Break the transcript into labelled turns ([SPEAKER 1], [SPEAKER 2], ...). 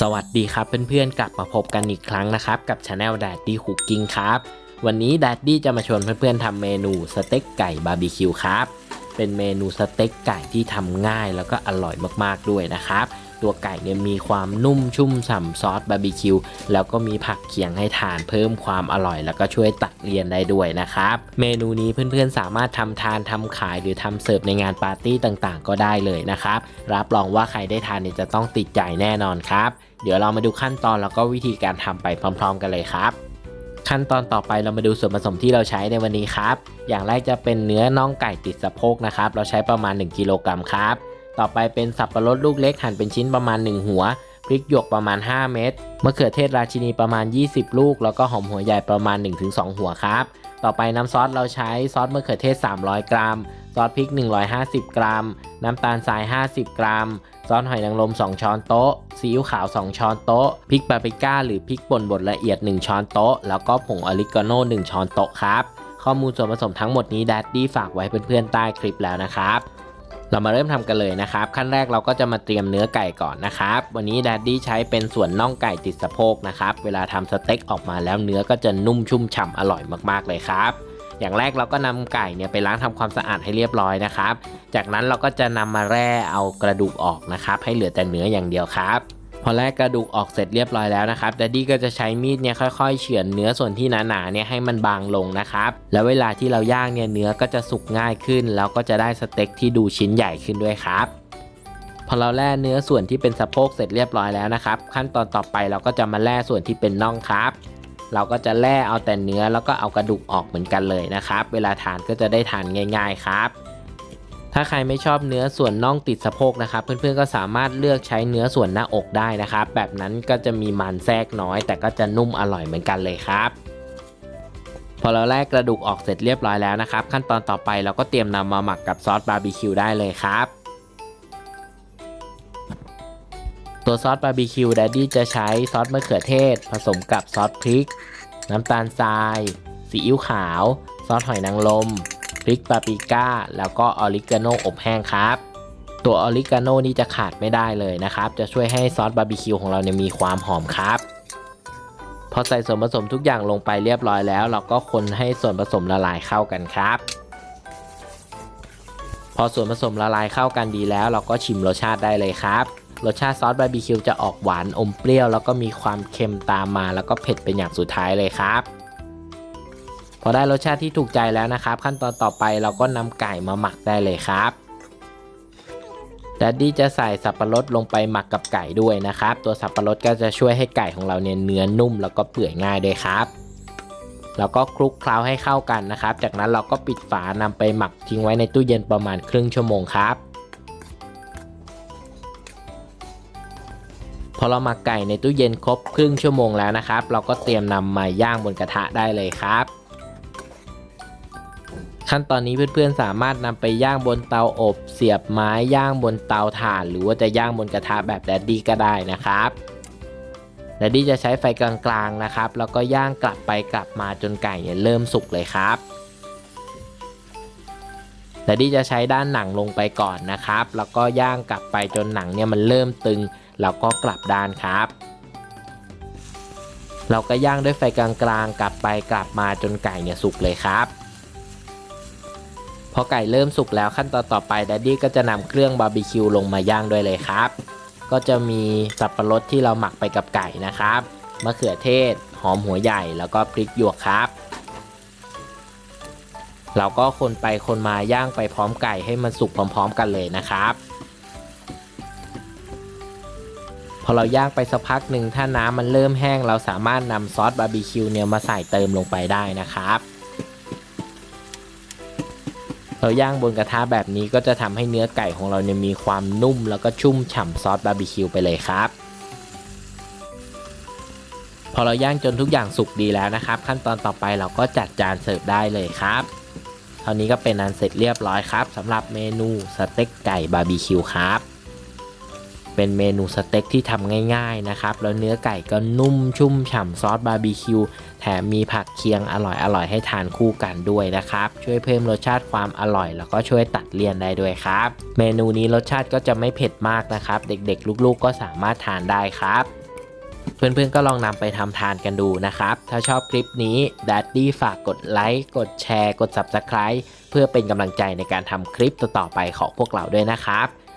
[SPEAKER 1] สวัสดีครับเพื่อนๆกลับมาพบกันอีกครั้งนะครับ กับช anel d a d d y Cooking ครับ วันนี้แดดดี้จะมาชวนเพื่อนๆทำเมนูสเต็กไก่บาร์บีคิวครับ เป็นเมนูสเต็กไก่ที่ทำง่ายแล้วก็อร่อยมากๆด้วยนะครับ ตัวไก่เนี่ยมีความนุ่มชุ่มฉ่ำซอสบาร์บีคิวแล้วก็มีผักเคียงให้ทานเพิ่มความอร่อย แล้วก็ช่วยตัดเลียนได้ด้วยนะครับ เมนูนี้เพื่อนๆสามารถทำทานทำขายหรือทำเสิร์ฟในงานปาร์ตี้ต่างๆ ก็ได้เลยนะครับ รับรองว่าใครได้ทานเนี่ยจะต้องติดใจแน่นอนครับ เดี๋ยวเรามาดูขั้นตอนแล้วก็วิธีการทำไปพร้อม ๆ กันเลยครับขั้นตอนต่อไปเรามาดูส่วนผสมที่เราใช้ในวันนี้ครับ อย่างแรกจะเป็นเนื้อน่องไก่ติดสะโพกนะครับ เราใช้ประมาณ 1 กิโลกรัมครับ ต่อไปเป็นสับปะรดลูกเล็กหั่นเป็นชิ้นประมาณ 1 หัว พริกหยวกประมาณ 5 เม็ดมะเขือเทศราชินีประมาณ 20 ลูก แล้วก็หอมหัวใหญ่ประมาณ 1-2 หัวครับ ต่อไปน้ำซอสเราใช้ซอสมะเขือเทศ 300 กรัม ซอสพริก 150 กรัม น้ำตาลทราย 50 กรัม ซอสหอยนางรม 2 ช้อนโต๊ะ ซีอิ๊วขาว 2 ช้อนโต๊ะ พริกปาปริก้า หรือพริกป่นบดละเอียด 1 ช้อนโต๊ะ แล้วก็ผงออริกาโน่1ช้อนโต๊ะครับ ข้อมูลส่วนผสมทั้งหมดนี้ดัดดี้ฝากไว้เพื่อนๆใต้คลิปแล้วนะครับ เรามาเริ่มทำกันเลยนะครับ ขั้นแรกเราก็จะมาเตรียมเนื้อไก่ก่อนนะครับ วันนี้ดัดดี้ใช้เป็นส่วนน่องไก่ติดสะโพกนะครับ เวลาทำสเต็กออกมาแล้วเนื้อก็จะนุ่มชุ่มฉ่ำอร่อยมากๆเลยครับ อย่างแรกเราก็นำไก่เนี่ยไปล้างทำความสะอาดให้เรียบร้อยนะครับ จากนั้นเราก็จะนำมาแร่เอากระดูกออกนะครับ ให้เหลือแต่เนื้ออย่างเดียวครับ พอแร่กระดูกออกเสร็จเรียบร้อยแล้วนะครับดัดดี้ก็จะใช้มีดเนี่ยค่อยๆ เฉือนเนื้อส่วนที่หนาๆเนี่ยให้มันบางลงนะครับ แล้วเวลาที่เราย่างเนี่ยเนื้อก็จะสุกง่ายขึ้น แล้วก็จะได้สเต็กที่ดูชิ้นใหญ่ขึ้นด้วยครับพอเราแล่เนื้อส่วนที่เป็นสะโพกเสร็จเรียบร้อยแล้วนะครับ ขั้นตอนต่อไปเราก็จะมาแล่ส่วนที่เป็นน่องครับ เราก็จะแล่เอาแต่เนื้อแล้วก็เอากระดูกออกเหมือนกันเลยนะครับ เวลาทานก็จะได้ทานง่าย ๆครับ ถ้าใครไม่ชอบเนื้อส่วนน่องติดสะโพกนะครับ เพื่อนๆก็สามารถเลือกใช้เนื้อส่วนหน้าอกได้นะครับ แบบนั้นก็จะมีมันแทรกน้อย แต่ก็จะนุ่มอร่อยเหมือนกันเลยครับพอเราแลกกระดูกออกเสร็จเรียบร้อยแล้วนะครับ ขั้นตอนต่อไปเราก็เตรียมนำมาหมักกับซอสบาร์บีคิวได้เลยครับ ตัวซอสบาร์บีคิวแดดดี้จะใช้ซอสมะเขือเทศ ผสมกับซอสพริก น้ำตาลทราย ซีอิ๊วขาว ซอสหอยนางรม พริกปาปริก้า แล้วก็ออริกาโนอบแห้งครับ ตัวออริกาโนนี่จะขาดไม่ได้เลยนะครับ จะช่วยให้ซอสบาร์บีคิวของเราเนี่ยมีความหอมครับ พอใส่ส่วนผสมทุกอย่างลงไปเรียบร้อยแล้ว เราก็คนให้ส่วนผสมละลายเข้ากันครับพอส่วนผสมละลายเข้ากันดีแล้ว เราก็ชิมรสชาติได้เลยครับ รสชาติซอสบาร์บีคิวจะออกหวานอมเปรี้ยว แล้วก็มีความเค็มตามมา แล้วก็เผ็ดเป็นอย่างสุดท้ายเลยครับ พอได้รสชาติที่ถูกใจแล้วนะครับ ขั้นตอนต่อไปเราก็นำไก่มาหมักได้เลยครับดัดดี้จะใส่สับปะรดลงไปหมักกับไก่ด้วยนะครับ ตัวสับปะรดก็จะช่วยให้ไก่ของเราเนี่ยเนื้อนุ่มแล้วก็เปื่อยง่ายด้วยครับแล้วก็คลุกเคล้าให้เข้ากันนะครับ จากนั้นเราก็ปิดฝานำไปหมักทิ้งไว้ในตู้เย็นประมาณครึ่งชั่วโมงครับ พอเราหมักไก่ในตู้เย็นครบครึ่งชั่วโมงแล้วนะครับ เราก็เตรียมนำมาย่างบนกระทะได้เลยครับ ขั้นตอนนี้เพื่อนๆสามารถนำไปย่างบนเตาอบ เสียบไม้ย่างบนเตาถ่าน หรือว่าจะย่างบนกระทะแบบแดดดี้ก็ได้นะครับแดดดี้จะใช้ไฟกลางๆนะครับ แล้วก็ย่างกลับไปกลับมาจนไก่เนี่ยเริ่มสุกเลยครับแดดดี้จะใช้ด้านหนังลงไปก่อนนะครับ แล้วก็ย่างกลับไปจนหนังเนี่ยมันเริ่มตึงแล้วก็กลับด้านครับ เราก็ย่างด้วยไฟกลางๆกลับไปกลับมาจนไก่เนี่ยสุกเลยครับ พอไก่เริ่มสุกแล้วขั้นตอนต่อไปดัดดี้ก็จะนำเครื่องบาร์บีคิวลงมาย่างด้วยเลยครับ ก็จะมีสับปะรดที่เราหมักไปกับไก่นะครับมะเขือเทศ หอมหัวใหญ่แล้วก็พริกหยวกครับ เราก็คนไปคนมาย่างไปพร้อมไก่ให้มันสุกพร้อม ๆ กันเลยนะครับพอเราย่างไปสักพักหนึ่งถ้าน้ำมันเริ่มแห้ง เราสามารถนำซอสบาร์บีคิวเนี่ยมาใส่เติมลงไปได้นะครับ เราย่างบนกระทะแบบนี้ก็จะทำให้เนื้อไก่ของเราเนี่ยมีความนุ่ม แล้วก็ชุ่มฉ่ำซอสบาร์บีคิวไปเลยครับ พอเราย่างจนทุกอย่างสุกดีแล้วนะครับ ขั้นตอนต่อไปเราก็จัดจานเสิร์ฟได้เลยครับเท่านี้ก็เป็นอันเสร็จเรียบร้อยครับสำหรับเมนูสเต็กไก่บาร์บีคิวครับเป็นเมนูสเต็กที่ทำง่ายๆนะครับ แล้วเนื้อไก่ก็นุ่มชุ่มฉ่ำซอสบาร์บีคิว แถมมีผักเคียงอร่อยๆให้ทานคู่กันด้วยนะครับ ช่วยเพิ่มรสชาติความอร่อย แล้วก็ช่วยตัดเลี่ยนได้ด้วยครับ เมนูนี้รสชาติก็จะไม่เผ็ดมากนะครับ เด็กๆ ลูกๆ ก็สามารถทานได้ครับเพื่อนๆก็ลองนำไปทำทานกันดูนะครับ ถ้าชอบคลิปนี้ดัดดี้ฝากกดไลค์ กดแชร์ กด Subscribe เพื่อเป็นกำลังใจในการทำคลิปต่อๆไปของพวกเราด้วยนะครับ